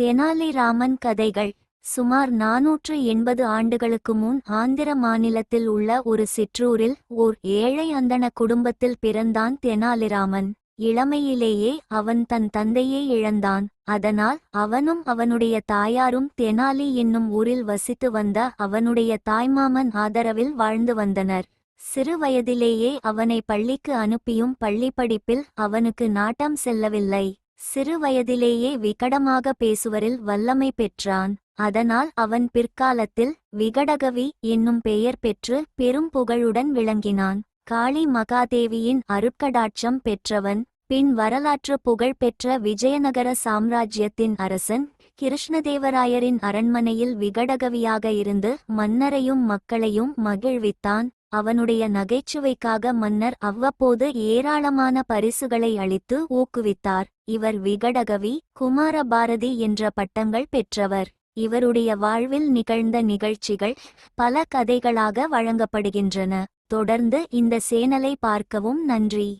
தெனாலிராமன் கதைகள். சுமார் நாநூற்று எண்பது ஆண்டுகளுக்கு முன் ஆந்திர மாநிலத்தில் உள்ள ஒரு சிற்றூரில் ஓர் ஏழை அந்தன குடும்பத்தில் பிறந்தான் தெனாலிராமன். இளமையிலேயே அவன் தன் தந்தையை இழந்தான். அதனால் அவனும் அவனுடைய தாயாரும் தெனாலி என்னும் ஊரில் வசித்து வந்த அவனுடைய தாய்மாமன் ஆதரவில் வாழ்ந்து வந்தனர். சிறு வயதிலேயே அவனை பள்ளிக்கு அனுப்பியும் பள்ளி படிப்பில் அவனுக்கு நாட்டம் செல்லவில்லை. சிறு வயதிலேயே விகடமாக பேசுவரில் வல்லமை பெற்றான். அதனால் அவன் பிற்காலத்தில் விகடகவி என்னும் பெயர் பெற்று பெரும் புகழுடன் விளங்கினான். காளி மகாதேவியின் அருட்கடாட்சம் பெற்றவன் பின் வரலாற்று புகழ் பெற்ற விஜயநகர சாம்ராஜ்யத்தின் அரசன் கிருஷ்ணதேவராயரின் அரண்மனையில் விகடகவியாக இருந்து மன்னரையும் மக்களையும் மகிழ்வித்தான். அவனுடைய நகைச்சுவைக்காக மன்னர் அவ்வப்போது ஏராளமான பரிசுகளை அளித்து ஊக்குவித்தார். இவர் விகடகவி குமாரபாரதி என்ற பட்டங்கள் பெற்றவர். இவருடைய வாழ்வில் நிகழ்ந்த நிகழ்ச்சிகள் பல கதைகளாக வழங்கப்படுகின்றன. தொடர்ந்து இந்த சேனலை பார்க்கவும் நன்றி.